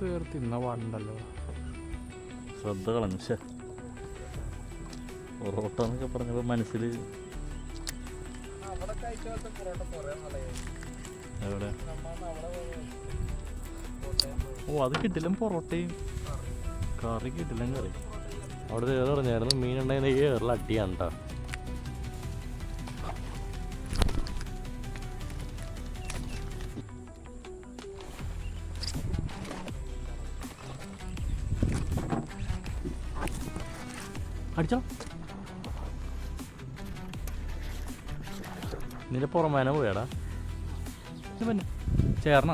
കയറി തിന്ന പാടുണ്ടല്ലോ ശ്രദ്ധ കളഞ്ഞു പക്ഷേ പൊറോട്ട എന്നൊക്കെ പറഞ്ഞപ്പോൾ മനസ്സിൽ എവിടെ? ഓ അത് കിട്ടില്ല പൊറോട്ടയും. കറി കിട്ടില്ല കറി. അവിടെ ഏറെ പറഞ്ഞായിരുന്നു മീൻ ഉണ്ടായിരുന്ന ഏറിൽ അടിയാണ് കേട്ടോ അടിച്ചോ. നിന്റെ പുറമേനെ പോയാടാ. പിന്നെ ചേർന്ന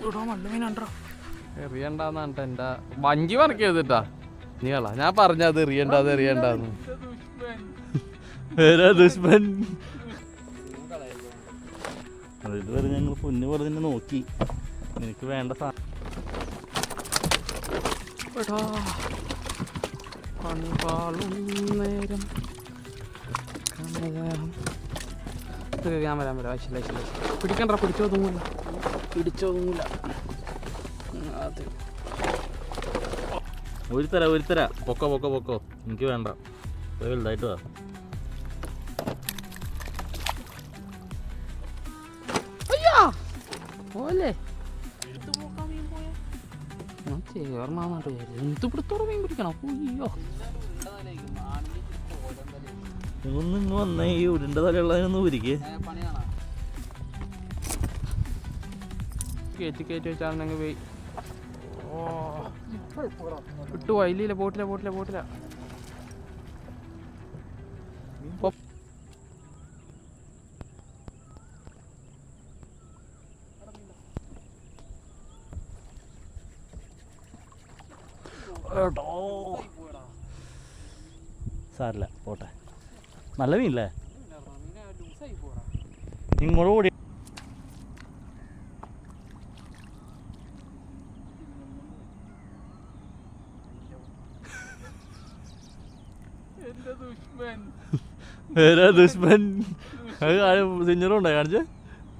ഇവിടെ നല്ല മീനുണ്ടോ എറിയണ്ടെന്നാണ് എന്റെ വഞ്ചി പറിക്കരുതിട്ടാ നീ കളാ ഞാൻ പറഞ്ഞത് എറിയണ്ടാന്ന് എറിയണ്ടാന്ന്. ദുഷ്മൻ. നോക്കി. നിനക്ക് വേണ്ട സാധനം നേരം. ഞാൻ വരാൻ വരാം. ആവശ്യമില്ല ആവശ്യമില്ല പിടിക്കണ്ട പിടിച്ചോ തൂങ്ങൂല പിടിച്ചോ തൂങ്ങൂല അത്. ഒരു തര ഒരു തര പൊക്കോ പൊക്കോ പൊക്കോ. എനിക്ക് വേണ്ട. വലുതായിട്ട് വാ. ചേർന്നാട്ടോ എന്ത് പിടുത്തോടെ മീൻ പിടിക്കണം? അയ്യോ. ഇങ്ങ് വന്നേ ഈ ഉരുണ്ട തലയുള്ളതിനൊന്ന് ഉരിക്കേ കയറ്റി കയറ്റി വെച്ചാണെങ്കിൽ പോയി. ഓ. വിട്ടു വയലില്ല ബോട്ടില ബോട്ടില ബോട്ടില സാരില്ല പോട്ടെ. നല്ല മീനല്ലേ? ഇങ്ങോട്ട് ഓടി. എന്റെ ദുഷ്മൻ. വേറെ ദുഷ്മൻ. സിഞ്ഞറുണ്ടോ കാണിച്ചേ?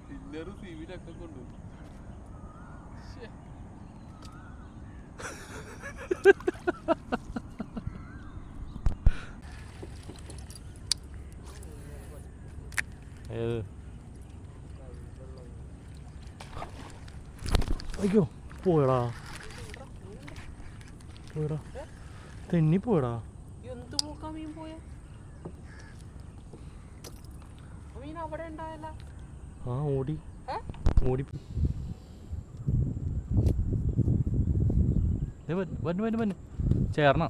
പിന്നൊരു സിവിലൊക്കെ കൊണ്ടു ഏത് അയ്യോ പോയടാ. പോയടാ. തെന്നി പോയടാ. ആ ഓടി. ഓടി. വന്നു വന്ന് വന്ന് ചേർന്ന.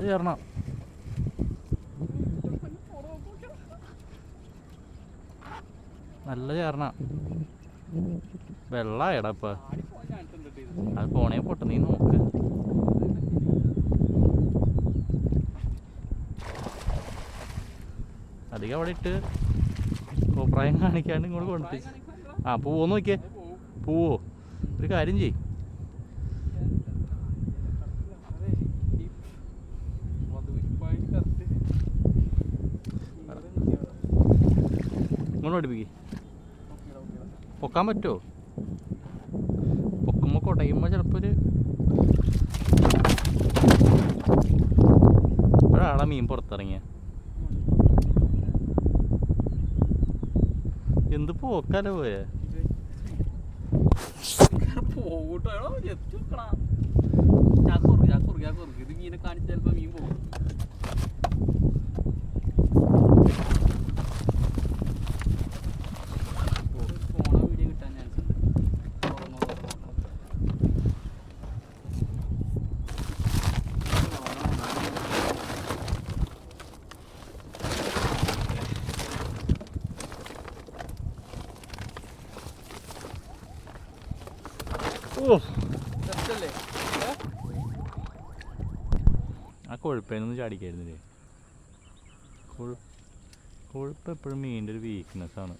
ചേർന്ന. നല്ല ചേർന്ന. വെള്ളായടാ ഇപ്പൊ. അത് പോണേ പൊട്ട നീ നോക്ക്. അധികം അവിടെ ഇട്ട് കോപ്രായം കാണിക്കാണ്ട് ഇങ്ങോട്ട് കൊണ്ടുപോയി. ആ പോവോ നോക്കിയേ? പോവോ? ഒരു കാര്യം ചെയ് ഇങ്ങോട്ട് പഠിപ്പിക്കേ. പൊക്കാൻ പറ്റുമോ പൊക്കുമ്പോൾ കുടയുമ്പോൾ ചിലപ്പോൾ ഒരു ഒരാളെ മീൻ പുറത്തിറങ്ങിയ. എന്ത് പോക്കാലോ പോയേ? പോകട്ടോ ചാക്കുറു ചാക്കുറു ചാക്കുറു ഇത് മീനെ കാണിച്ചാൽ മീൻ പോകും പോണ വീഡിയോ കിട്ടാൻ ചാൻസ് ഉണ്ട് തുറന്നോ, തുറന്നോ. ഓ രസല്ലേ? ഏ? ആ കൊഴുപ്പേനൊന്നും ചാടിക്കായിരുന്നില്ലേ? കൊഴു കൊഴുപ്പ് എപ്പോഴും മീനിന്റെ ഒരു വീക്ക്നെസ് ആണ്.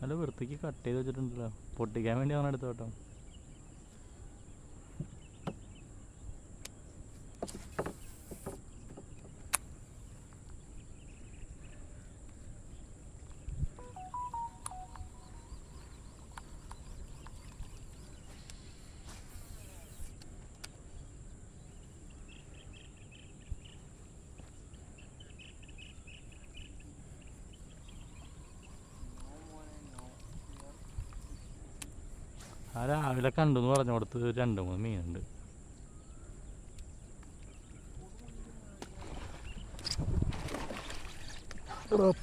നല്ല വൃത്തിക്ക് കട്ട് ചെയ്ത് വെച്ചിട്ടുണ്ടല്ലോ. പൊട്ടിക്കാൻ വേണ്ടി അവൻ എടുത്ത കേട്ടോ ആ രാവിലെ കണ്ടു എന്ന് പറഞ്ഞ കൊടുത്ത് രണ്ട് മൂന്ന് മീനുണ്ട്.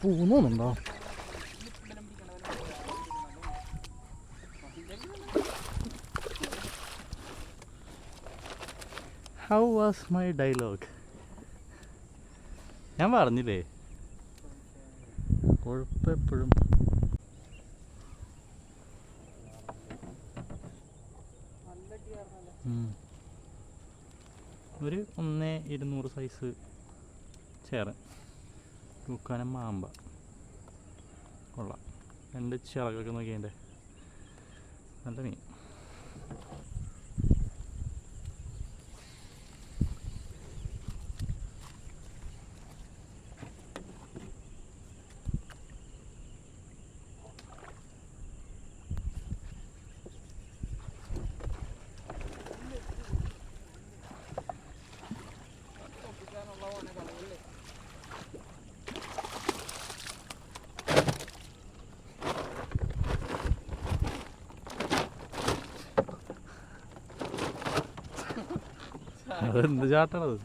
പൂന്നുണ്ടോ ഹൗ വാസ് മൈ ഡയലോഗ് ഞാൻ പറഞ്ഞില്ലേ? കുഴപ്പമെപ്പോഴും ഉം. ഒരു ഒന്ന് ഇരുന്നൂറ് സൈസ് ചേറ് തൂക്കാനം മാമ്പ. കൊള്ളാം. രണ്ട് ചിറകൊക്കെ നോക്കിയതിന്റെ നല്ല മീൻ. അതെന്ത് ചാട്ടണത്?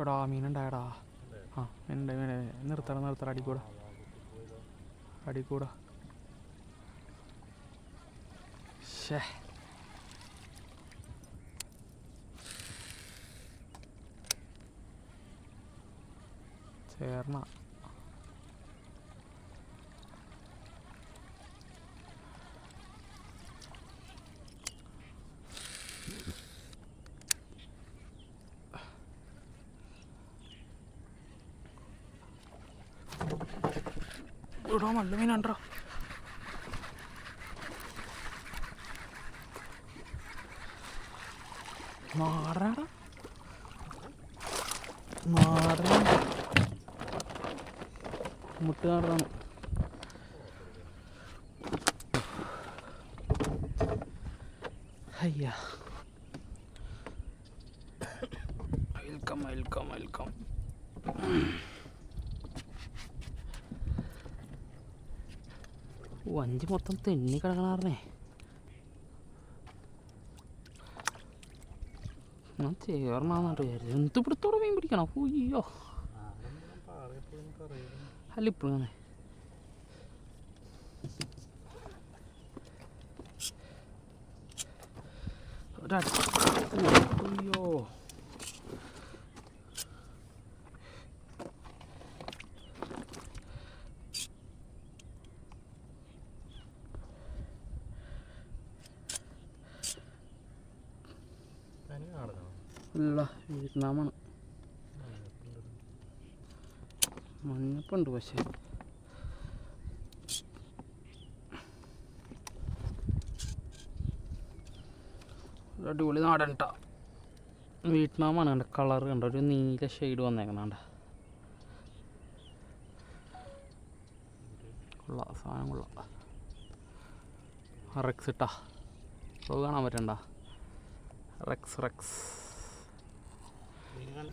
എടാ മീനുണ്ടായടാ. ആ മീനുണ്ട് മീനെ നിർത്തട നിർത്തട അടിക്കൂടാ. അടിക്കൂടാ. ശേ ചേർന്ന. നല്ല മീനുണ്ടോ? മാറാടാ. മാറാ മുട്ട് കാണാണ് അയ്യ. വഞ്ചി മൊത്തം തെണ്ണി കിടക്കണാറേ ഞാൻ ചേർന്നാന്നിട്ട് വിചാരിച്ചു എന്ത് പിടുത്തോടെ മീൻ പിടിക്കണം? അയ്യോ. അല്ല ഇപ്പോഴാണ് അയ്യോ. വിയറ്റ്നാമാണ്. മഞ്ഞപ്പുണ്ട് പക്ഷേ. അടിപൊളി നാടൻ കേട്ടോ വിയറ്റ്നാമാണ് കണ്ട? കളർ കണ്ട? ഒരു നീല ഷെയ്ഡ് വന്നേക്കണണ്ട കൊള്ള സാധനം കൊള്ള. റെക്സ് ഇട്ടാ കാണാൻ പറ്റണ്ട? റെക്സ് റെക്സ് നിങ്ങൾ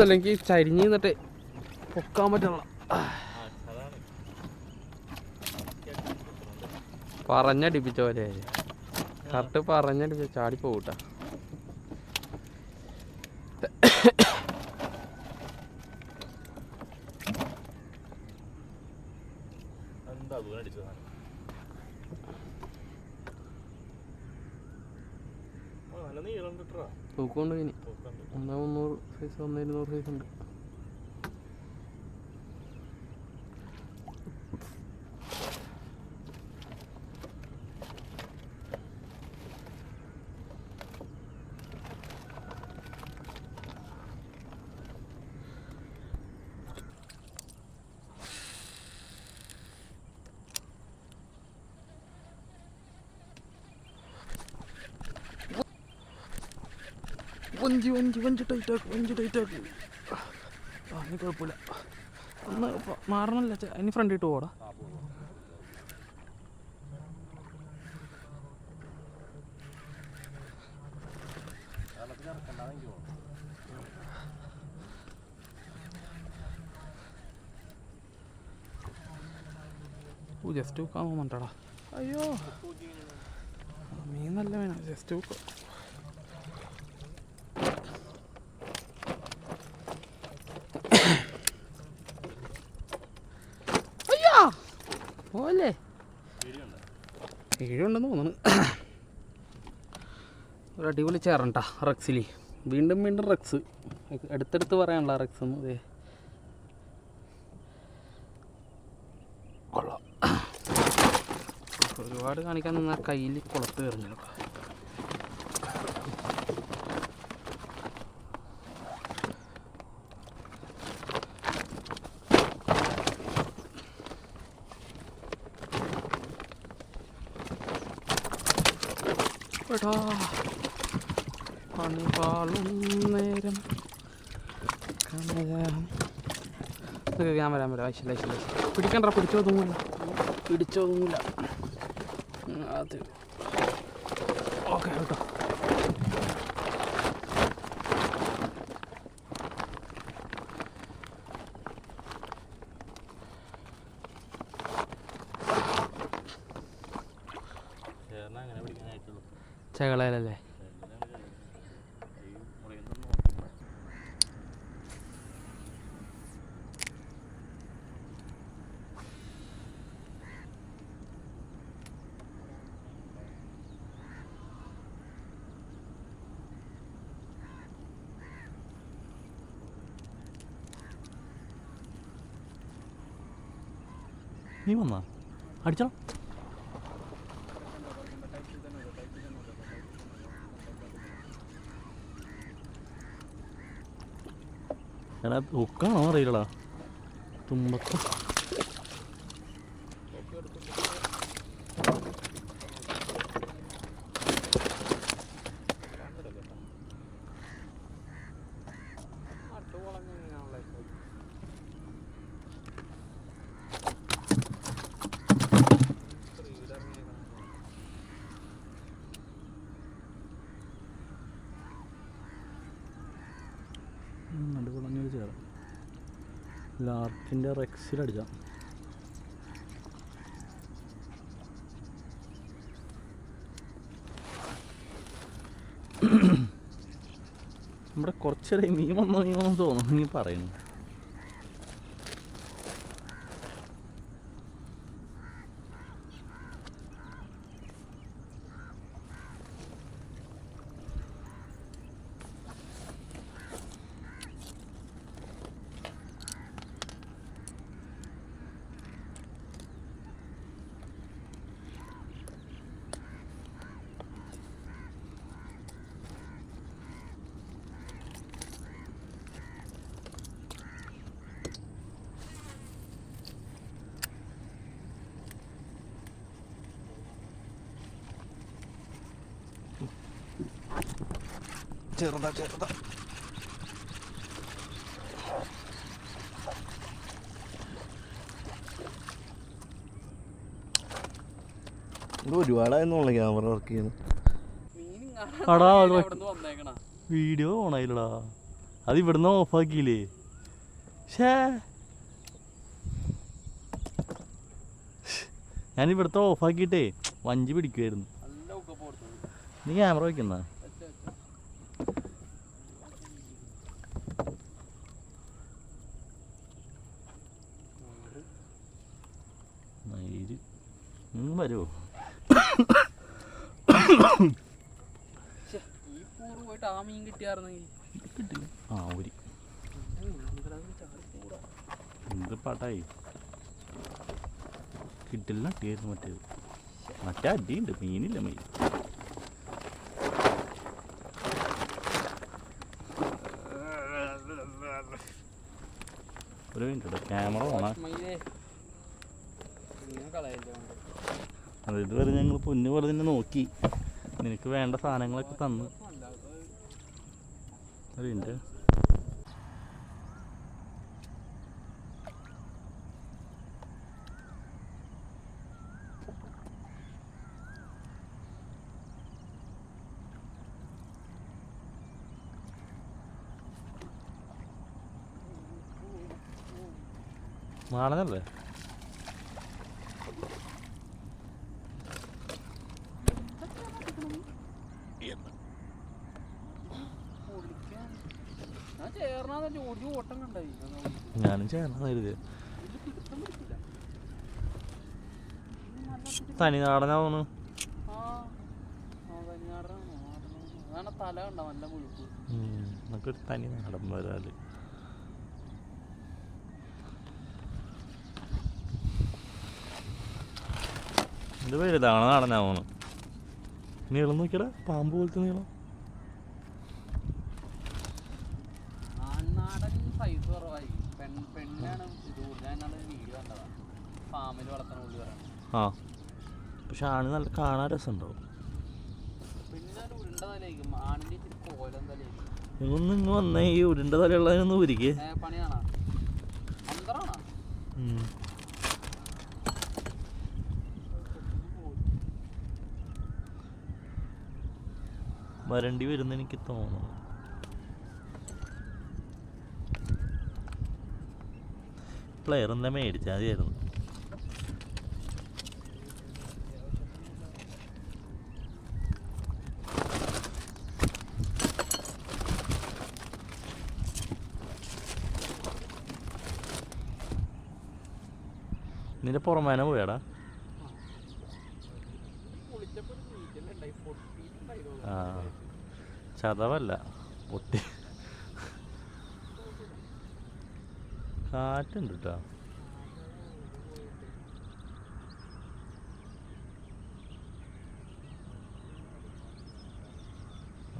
അല്ലെങ്കിൽ ചരിഞ്ഞ് നിന്നിട്ട് പൊക്കാൻ പറ്റണം പറഞ്ഞടിപ്പിച്ച പോലെ കറക്റ്റ് പറഞ്ഞടിപ്പിച്ച ചാടി പോകൂട്ടാ തൂക്കൊണ്ട് ഇനി. ഒന്നാ മുന്നൂറ് സൈസ് ഒന്നേ ഇരുന്നൂറ് സൈസ് ഉണ്ട്. വഞ്ചി വഞ്ചി വഞ്ചി ടൈറ്റാക്ക് വഞ്ചി ടൈറ്റാക്ക് ആ ഇനി കുഴപ്പമില്ല. ഒന്ന് മാറണമല്ല അതിന് ഫ്രണ്ട് ഇട്ട് പോടാ. ജസ്റ്റ് ഉക്കാൻ പോകുന്നുണ്ടടാ അയ്യോ. മീൻ നല്ല വേണം ജസ്റ്റ് ഹുക്ക് അയ്യോ പോലെ ഏഴുണ്ടെന്ന് തോന്നുന്നു. ഒരു അടിപൊളി ചേറണ്ട റക്സിലി. വീണ്ടും വീണ്ടും റക്സ്. അടുത്തടുത്ത് പറയാനുള്ള റക്സ് എന്ന് അതെ കൊള്ളാം. ഒരുപാട് കാണിക്കാൻ നിന്നാൽ കയ്യിൽ കുളത്ത് കയറുന്നല്ലോ. എടാ. പണി പാളും നേരം. നിക്ക് ഞാൻ വരാൻ വരാം. ആവശ്യമില്ല ആവശ്യമില്ല പിടിക്കണ്ട പിടിച്ചോ തൂങ്ങില്ല പിടിച്ചോ തൂങ്ങില്ല അത്. ഓക്കെ കേട്ടോ. ചേർന്ന അങ്ങനെ പിടിക്കാനായിട്ടുള്ളൂ. ചകളയിലല്ലേ നീ വന്നാ? അടിച്ചോ? എടാ ഹുക്കാണോ അറിയില്ലടാ തുമ്പത്ത്. ലാർക്കിന്റെ റെക്സിലടിച്ച. നമ്മുടെ കുറച്ചേരായി മീൻ വന്നു തോന്നുന്നു. നീ പറയുന്നു. ചെറുതാ ചെറുതാ ഇത് ഒരുപാടായിരുന്നുള്ള ക്യാമറ വർക്ക് ചെയ്യുന്നത് അടാ, അത് വന്നേക്കണ? വീഡിയോ ഓണായില്ലടാ. അത് ഇവിടുന്ന് ഓഫാക്കിയില്ലേ? ഷേ. ഞാൻ ഇവിടുത്തെ ഓഫാക്കിയിട്ടേ വഞ്ചി പിടിക്കുമായിരുന്നു നല്ല ഒക്കെ പോർത്ത് നീ ക്യാമറ വയ്ക്കുന്ന പോയിട്ട് ആ ഊരി. എന്ത് പാട്ടായി? കിട്ടില്ല അട്ടിയായിരുന്നു മറ്റേത്. മറ്റേ അടിയുണ്ട് മീനില്ല മീൻ. ഒരു മിനിറ്റ് ക്യാമറ ഓണാ കളയല്ലേ. അത് ഇതുവരെ ഞങ്ങൾ പൊന്നു പോലെ തന്നെ നോക്കി. നിനക്ക് വേണ്ട സാധനങ്ങളൊക്കെ തന്നു. അല്ല, അത് ഒരു മിനിറ്റ് നാളെന്നല്ലേ പൊളിക്കാൻ. ഞാൻ ചേർന്നാ ഒരു ഓട്ടം കണ്ടായി ഞാനും ചേർന്ന് കരുതി തനി നാടനാവുന്നു. നമുക്കൊരു തനി നാടൻ വരാൽ. ഇത് വലുതാണ് നാടനാവുന്നു. നീളം നോക്കിയടാ പാമ്പ് പോലത്തെ നീളം. ആ. പക്ഷെ ആണ് നല്ല കാണാൻ രസമുണ്ടാവും. ഇതൊന്നും ഇങ്ങ് വന്നേ ഈ ഉരുണ്ട തലയുള്ളതിനൊന്ന് ഉരിക്കേ വരണ്ടി വരുന്ന എനിക്ക് തോന്നുന്നു. പ്ലെയർ എന്താ മേടിച്ചാൽ മതിയായിരുന്നു നിന്റെ പുറമേനെ പോയാടാ. ആ ചതവല്ല പൊട്ടി. കാറ്റുണ്ട് കേട്ടോ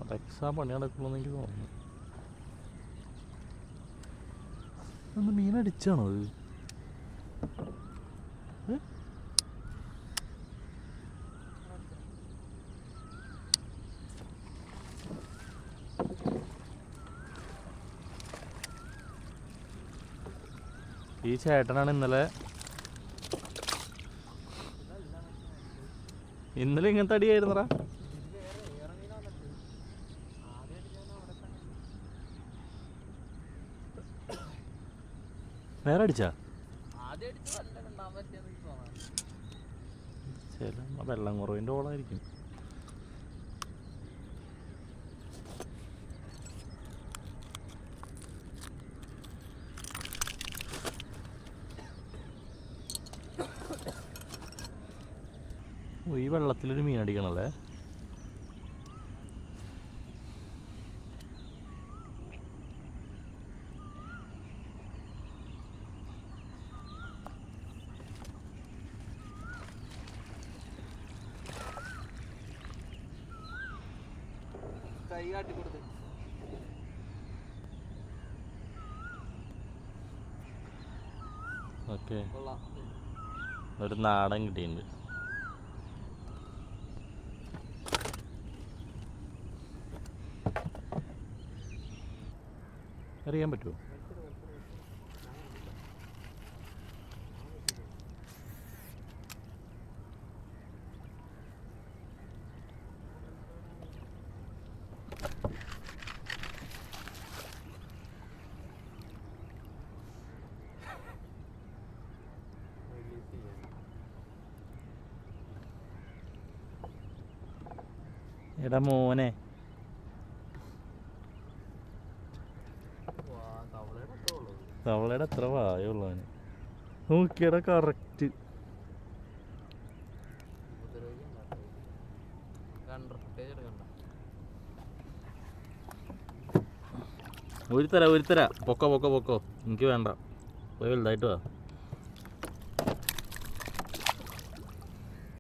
അതെക്സാ പണി നടക്കുള്ളൂ എനിക്ക് തോന്നുന്നു. മീനടിച്ചാണോ അത്? ഈ ചേട്ടനാണ് ഇന്നലെ. ഇന്നലെ ഇങ്ങനത്തെ അടിയായിരുന്നടാ. വേറെ അടിച്ചാ? വെള്ളം കുറവിന്റെ ഓളായിരിക്കും. ഓ, ഈ വെള്ളത്തിലൊരു മീൻ അടിക്കണല്ലേ കൈ കാട്ടി കൊടുത്ത് ഓക്കെ. ഒരു നാടൻ കിട്ടിയിട്ടുണ്ട്. അറിയാൻ പറ്റുമോ? എടാ മോനെ. തവളയുടെ എത്ര വായുള്ളവന്. നോക്കിയടാ കറക്റ്റ് ഒരു തര. പൊക്കോ പൊക്കോ പൊക്കോ. എനിക്ക് വേണ്ട. പോയി വലുതായിട്ട് വാ.